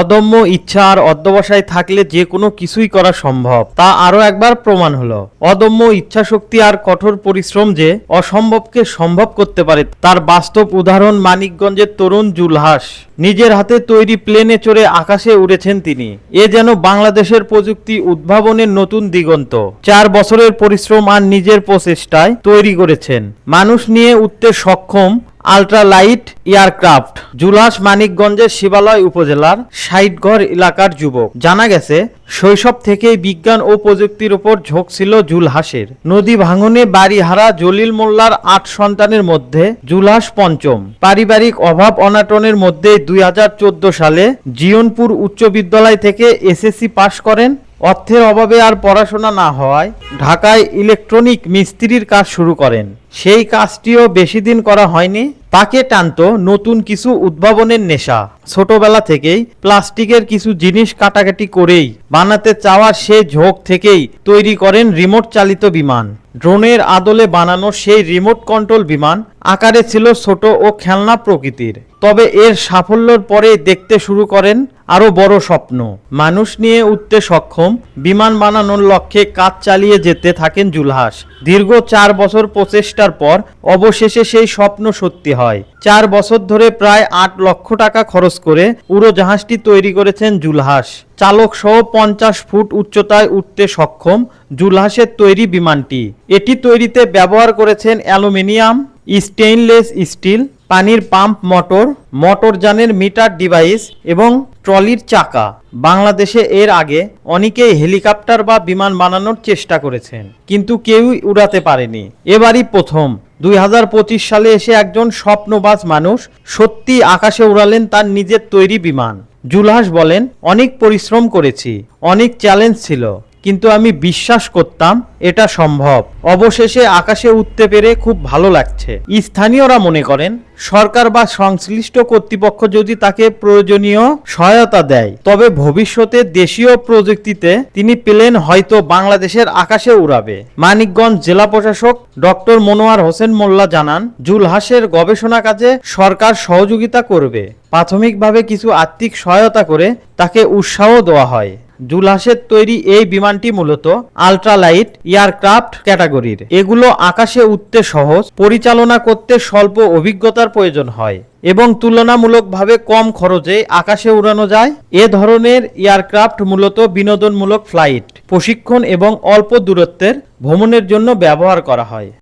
অদম্য ইচ্ছা আর অধ্যবসায় থাকলে যে কোনো কিছুই করা সম্ভব। তা আরও একবার প্রমাণ হলো। অদম্য ইচ্ছাশক্তি আর কঠোর পরিশ্রম যে অসম্ভবকে সম্ভব করতে পারে, তার বাস্তব উদাহরণ মানিকগঞ্জের তরুণ জুলহাস। নিজের হাতে তৈরি প্লেনে চড়ে আকাশে উড়েছেন তিনি। এ যেন বাংলাদেশের প্রযুক্তি উদ্ভাবনের নতুন দিগন্ত। চার বছরের পরিশ্রম আর নিজের প্রচেষ্টায় তৈরি করেছেন। মানুষ নিয়ে উঠতে সক্ষম আল্ট্রালাইট এয়ারক্রাফট জুলহাস মানিকগঞ্জের শিবালয় উপজেলার সাইটঘর এলাকার যুবক। জানা গেছে, শৈশব থেকেই বিজ্ঞান ও প্রযুক্তির উপর ঝোঁক ছিল জুলহাসের। নদী ভাঙনে বাড়িহারা জলিল মোল্লার আট সন্তানের মধ্যে জুলহাস পঞ্চম। পারিবারিক অভাব অনাটনের মধ্যে দুই হাজার চোদ্দ সালে জিয়নপুর উচ্চ বিদ্যালয় থেকে এসএসসি পাশ করেন। অর্থের অভাবে আর পড়াশোনা না হওয়ায় ঢাকায় ইলেকট্রনিক মিস্ত্রির কাজ শুরু করেন। সেই কাজটিও বেশি দিন করা হয়নি। তাকে টানতো নতুন কিছু উদ্ভাবনের নেশা। ছোটবেলা থেকেই প্লাস্টিকের কিছু জিনিস কাটাকাটি করেই বানাতে চাওয়ার সে ঝোঁক থেকেই তৈরি করেন রিমোট চালিত বিমান। ড্রোনের আদলে বানানো সেই রিমোট কন্ট্রোল বিমান আকারে ছিল ছোট ও খেলনা প্রকৃতির। তবে এর সাফল্যের পরে দেখতে শুরু করেন আরও বড় স্বপ্ন। মানুষ নিয়ে উঠতে সক্ষম বিমান বানানোর লক্ষ্যে কাজ চালিয়ে যেতে থাকেন জুলহাস। দীর্ঘ চার বছর প্রচেষ্টার পর অবশেষে সেই স্বপ্ন সত্যি হয়। চার বছর ধরে প্রায় আট লক্ষ টাকা খরচ করে উড়োজাহাজটি তৈরি করেছেন জুলহাস। চালক সহ পঞ্চাশ ফুট উচ্চতায় উঠতে সক্ষম জুলহাসের তৈরি বিমানটি। এটি তৈরিতে ব্যবহার করেছেন অ্যালুমিনিয়াম, স্টেইনলেস স্টিল, পানির পাম্প মোটর মোটরযানের মিটার ডিভাইস এবং ট্রলির চাকা। বাংলাদেশে এর আগে অনেকেই হেলিকপ্টার বা বিমান বানানোর চেষ্টা করেছেন, কিন্তু কেউই উড়াতে পারেনি। এবারই প্রথম। দুই হাজার পঁচিশ সালে এসে একজন স্বপ্নবাজ মানুষ সত্যি আকাশে উড়ালেন তার নিজের তৈরি বিমান। জুলহাস বলেন, অনেক পরিশ্রম করেছি, অনেক চ্যালেঞ্জ ছিল কিন্তু আমি বিশ্বাস করতাম এটা সম্ভব। অবশেষে আকাশে উঠতে পেরে খুব ভালো লাগছে। স্থানীয়রা মনে করেন, সরকার বা সংশ্লিষ্ট কর্তৃপক্ষ যদি তাকে প্রয়োজনীয় সহায়তা দেয়, তবে ভবিষ্যতে দেশীয় প্রযুক্তিতে তিনি পেলেন হয়তো বাংলাদেশের আকাশে উড়াবে। মানিকগঞ্জ জেলা প্রশাসক ডক্টর মনোয়ার হোসেন মোল্লা জানান, জুলহাসের গবেষণা কাজে সরকার সহযোগিতা করবে। প্রাথমিকভাবে কিছু আর্থিক সহায়তা করে তাকে উৎসাহ দেওয়া হয়। জুলহাসের তৈরি এই বিমানটি মূলত আল্ট্রালাইট এয়ারক্রাফট ক্যাটাগরির। এগুলো আকাশে উঠতে সহজ, পরিচালনা করতে স্বল্প অভিজ্ঞতার প্রয়োজন হয় এবং তুলনামূলকভাবে কম খরচে আকাশে উড়ানো যায়। এ ধরনের এয়ারক্রাফট মূলত বিনোদনমূলক ফ্লাইট, প্রশিক্ষণ এবং অল্প দূরত্বের ভ্রমণের জন্য ব্যবহার করা হয়।